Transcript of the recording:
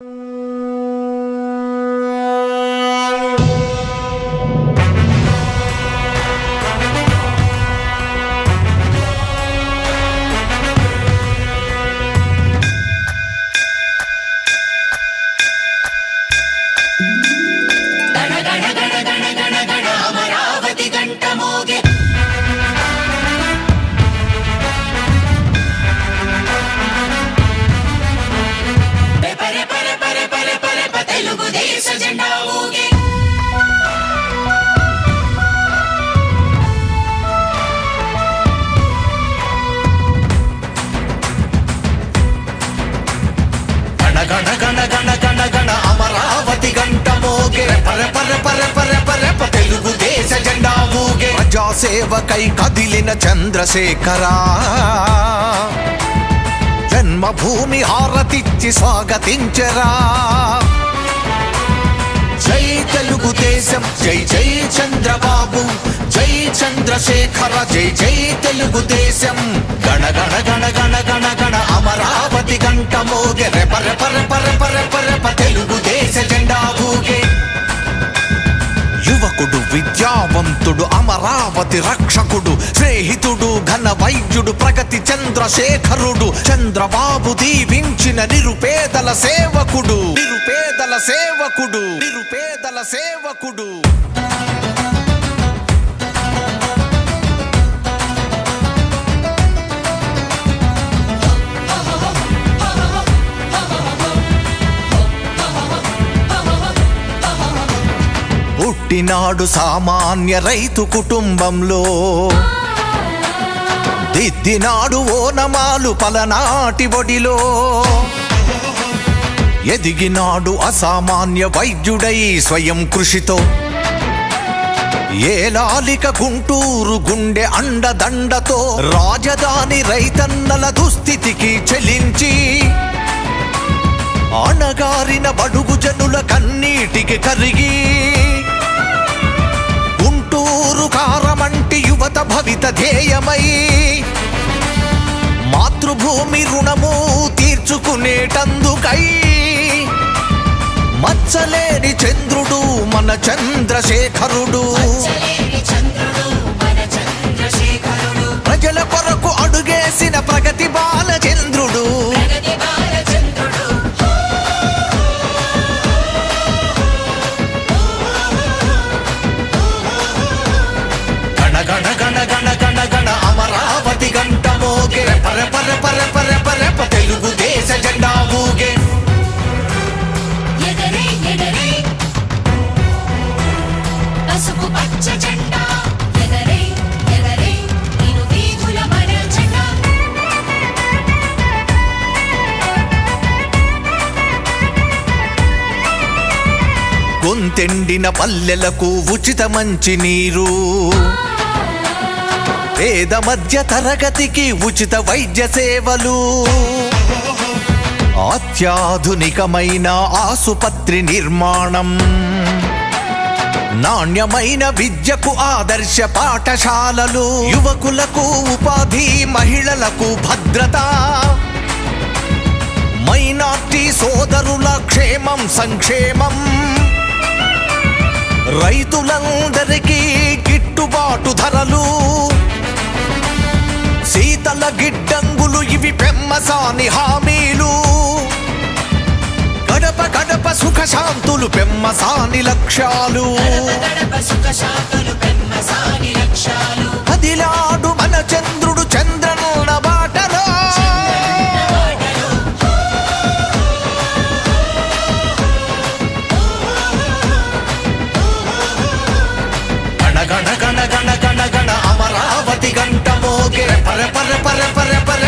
గణ గణ గణ గణ గణ గణ అమరావతి గంట మోగే. పర పర పర పర పర ప తెలుగుదేశ జెండా ఊగే ప్రజాసేవకై కదిలిన చంద్రశేఖరా. జన్మభూమి హారతిచ్చి స్వాగతించరా. జై తెలుగుదేశం జై జై చంద్ర చంద్రశేఖర జై జై తెలుగుదేశం. గణ గణ గణ గణ గణ గణ అమరావతి గంట మోగే. రెప రెప రెప రెప రెప రెప తెలుగుదేశ జెండా ఊగే. యువకుడు విద్యావంతుడు అమరావతి రక్షకుడు స్నేహితుడు ఘన వైద్యుడు ప్రగతి చంద్రశేఖరుడు చంద్రబాబు దీవించిన నిరుపేదల సేవకుడు నిరుపేదల సేవకుడు నిరుపేదల సేవకుడు. పుట్టినాడు సామాన్య రైతు కుటుంబంలో. దిద్దినాడు ఓనమాలు పలనాటి ఒడిలో. ఎదిగినాడు అసామాన్య వైద్యుడై స్వయం కృషితో. ఏలాలిక గుంటూరు గుండె అండదండతో రాజధాని రైతన్నల దుస్థితికి చెలించి. అణగారిన బడుగు జనుల కన్నీటికి కరిగి. యువత ధ్యేయమై మాతృభూమి రుణము తీర్చుకునేటందుకై మచ్చలేని చంద్రుడు మన చంద్రశేఖరుడు. గొంతెండిన పల్లెలకు ఉచిత మంచి నీరు. పేద మధ్య తరగతికి ఉచిత వైద్య సేవలు. అత్యాధునికమైన ఆసుపత్రి నిర్మాణం. నాణ్యమైన విద్యకు ఆదర్శ పాఠశాలలు యువకులకు ఉపాధి మహిళలకు భద్రత. మైనార్టీ సోదరుల క్షేమం సంక్షేమం. రైతులందరికీ గిట్టుబాటు ధరలు. శీతల గిడ్డంగులు ఇవి పెమ్మసాని హామీలు సుఖ శాంతులు పెమ్మసాని లక్ష్యాలు. పెమ్మసాని అదిలాడు మన చంద్రుడు చంద్రన్న బాటలో. చంద్రన్న బాటలో గణ గణ గణ గణ గణ గణ అమరావతి గంట మోగే. పర పర పర పర పర